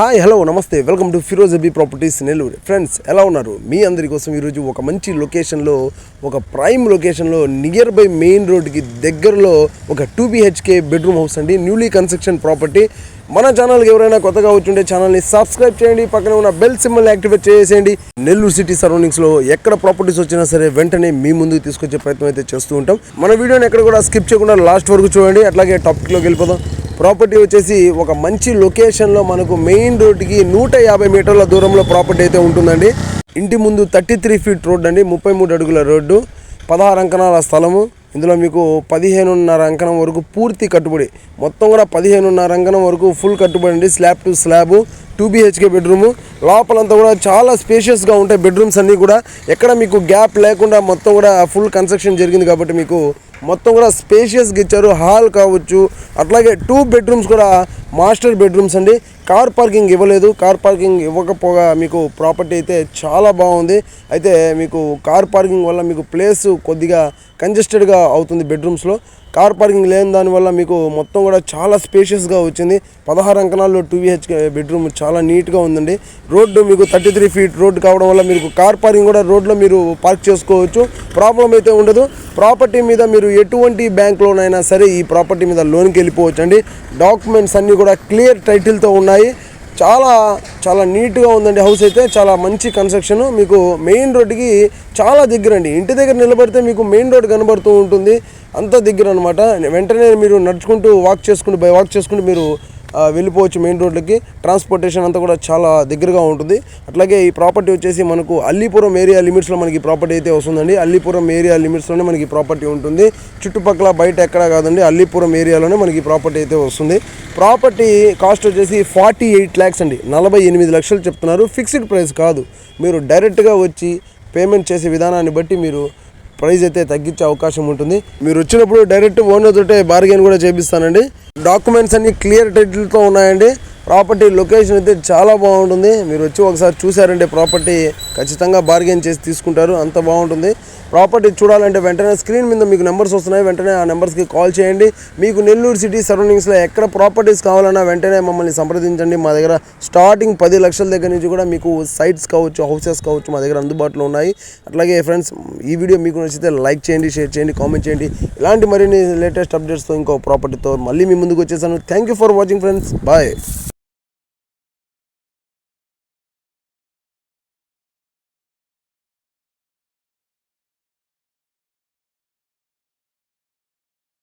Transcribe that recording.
Hi hello నమస్తే. Welcome to Firoz Abi properties Nellore. Friends ఎలా ఉన్నారు? మీ అందరి కోసం ఈరోజు ఒక మంచి లొకేషన్లో ఒక ప్రైమ్ లొకేషన్లో నియర్ బై మెయిన్ రోడ్కి దగ్గరలో ఒక టూ బీహెచ్కే బెడ్రూమ్ హౌస్ అండి. Newly construction property. మన ఛానల్కి ఎవరైనా కొత్తగా వచ్చుంటే ఛానల్ని సబ్స్క్రైబ్ చేయండి. పక్కన ఉన్న బెల్ సింబల్ యాక్టివేట్ చేసేయండి. నెల్లూరు సిటీ సరౌండింగ్స్లో ఎక్కడ ప్రాపర్టీస్ వచ్చినా సరే వెంటనే మీ ముందుకు తీసుకొచ్చే ప్రయత్నం అయితే చేస్తూ ఉంటాం. మన వీడియోని ఎక్కడ కూడా స్కిప్ చేయకుండా లాస్ట్ వరకు చూడండి. అట్లాగే టాపిక్లోకి వెళ్ళిపోదాం. ప్రాపర్టీ వచ్చేసి ఒక మంచి లొకేషన్లో మనకు మెయిన్ రోడ్డుకి నూట యాభై మీటర్ల దూరంలో ప్రాపర్టీ అయితే ఉంటుందండి. ఇంటి ముందు థర్టీ త్రీ ఫీట్ రోడ్ అండి ముప్పై మూడు అడుగుల రోడ్డు పదహారు అంకణాల స్థలము. ఇందులో మీకు పదిహేనున్నర అంకణం వరకు పూర్తి కట్టుబడి మొత్తం కూడా పదిహేనున్నర అంకణం వరకు ఫుల్ కట్టుబడి అండి slab to slab two BHK bedroom. లోపలంతా కూడా చాలా స్పేషియస్గా ఉంటాయి బెడ్రూమ్స్ అన్నీ కూడా. ఎక్కడ మీకు గ్యాప్ లేకుండా మొత్తం కూడా ఫుల్ కన్స్ట్రక్షన్ జరిగింది కాబట్టి మీకు మొత్తం కూడా స్పేషియస్గా ఇచ్చారు. హాల్ కావచ్చు అట్లాగే టూ బెడ్రూమ్స్ కూడా మాస్టర్ బెడ్రూమ్స్ అండి. కార్ పార్కింగ్ ఇవ్వలేదు. కార్ పార్కింగ్ ఇవ్వకపోగా మీకు ప్రాపర్టీ అయితే చాలా బాగుంది. అయితే మీకు కార్ పార్కింగ్ వల్ల మీకు ప్లేస్ కొద్దిగా కంజెస్టెడ్గా అవుతుంది బెడ్రూమ్స్లో కార్ పార్కింగ్ లేని దానివల్ల మీకు మొత్తం కూడా చాలా స్పేషియస్గా వచ్చింది. పదహారు అంకణాల్లో టూ బిహెచ్కే బెడ్రూమ్ చాలా నీట్గా ఉందండి. రోడ్డు మీకు థర్టీ త్రీ ఫీట్ రోడ్డు కావడం వల్ల మీకు కార్ పార్కింగ్ కూడా రోడ్లో మీరు పార్క్ చేసుకోవచ్చు. ప్రాబ్లం అయితే ఉండదు. ప్రాపర్టీ మీద మీరు ఎటువంటి బ్యాంక్ లోన్ అయినా సరే ఈ ప్రాపర్టీ మీద లోన్కి వెళ్ళిపోవచ్చు అండి డాక్యుమెంట్స్ అన్నీ కూడా క్లియర్ టైటిల్తో ఉన్నాయి. చాలా చాలా నీట్గా ఉందండి హౌస్ అయితే. చాలా మంచి కన్స్ట్రక్షన్ మీకు మెయిన్ రోడ్డుకి చాలా దగ్గర అండి ఇంటి దగ్గర నిలబడితే మీకు మెయిన్ రోడ్ కనబడుతూ ఉంటుంది. అంత దగ్గర అనమాట వెంటనే మీరు నడుచుకుంటూ వాక్ చేసుకుంటూ బై వాక్ చేసుకుంటూ మీరు వెళ్ళిపోవచ్చు మెయిన్ రోడ్లకి ట్రాన్స్పోర్టేషన్ అంతా కూడా చాలా దగ్గరగా ఉంటుంది. అట్లాగే ఈ ప్రాపర్టీ వచ్చేసి మనకు అల్లీపురం ఏరియా లిమిట్స్లో మనకి ప్రాపర్టీ అయితే వస్తుందండి. అల్లీపురం ఏరియా లిమిట్స్లోనే మనకి ప్రాపర్టీ ఉంటుంది. చుట్టుపక్కల బయట ఎక్కడా కాదండి అల్లీపురం ఏరియాలోనే మనకి ప్రాపర్టీ అయితే వస్తుంది. ప్రాపర్టీ కాస్ట్ వచ్చేసి ఫార్టీ ఎయిట్ ల్యాక్స్ అండి. నలభై ఎనిమిది లక్షలు చెప్తున్నారు. ఫిక్స్డ్ ప్రైస్ కాదు. మీరు డైరెక్ట్గా వచ్చి పేమెంట్ చేసే విధానాన్ని బట్టి మీరు ప్రైస్ అయితే తగ్గించే అవకాశం ఉంటుంది. మీరు వచ్చినప్పుడు డైరెక్ట్ ఓనర్ తోటే బార్గెన్ కూడా చేపిస్తానండి. డాక్యుమెంట్స్ అన్ని క్లియర్ టైటిల్తో ఉన్నాయండి. ప్రాపర్టీ లొకేషన్ అయితే చాలా బాగుంటుంది. మీరు వచ్చి ఒకసారి చూసారంటే ప్రాపర్టీ ఖచ్చితంగా బార్గెన్ చేసి తీసుకుంటారు. అంత బాగుంటుంది. ప్రాపర్టీ చూడాలంటే వెంటనే స్క్రీన్ మీద మీకు నెంబర్స్ వస్తున్నాయి. వెంటనే ఆ నెంబర్స్కి కాల్ చేయండి. మీకు నెల్లూరు సిటీ సరౌండింగ్స్లో ఎక్కడ ప్రాపర్టీస్ కావాలన్నా వెంటనే మమ్మల్ని సంప్రదించండి. మా దగ్గర స్టార్టింగ్ పది లక్షల దగ్గర నుంచి కూడా మీకు సైట్స్ కావచ్చు హౌసెస్ కావచ్చు మా దగ్గర అందుబాటులో ఉన్నాయి. అట్లాగే ఫ్రెండ్స్ ఈ వీడియో మీకు నచ్చితే లైక్ చేయండి షేర్ చేయండి కామెంట్ చేయండి. ఇలాంటి మరిన్ని లేటెస్ట్ అప్డేట్స్తో ఇంకో ప్రాపర్టీతో మళ్ళీ మీ ముందుకు వచ్చేసాను. Thank you for watching friends bye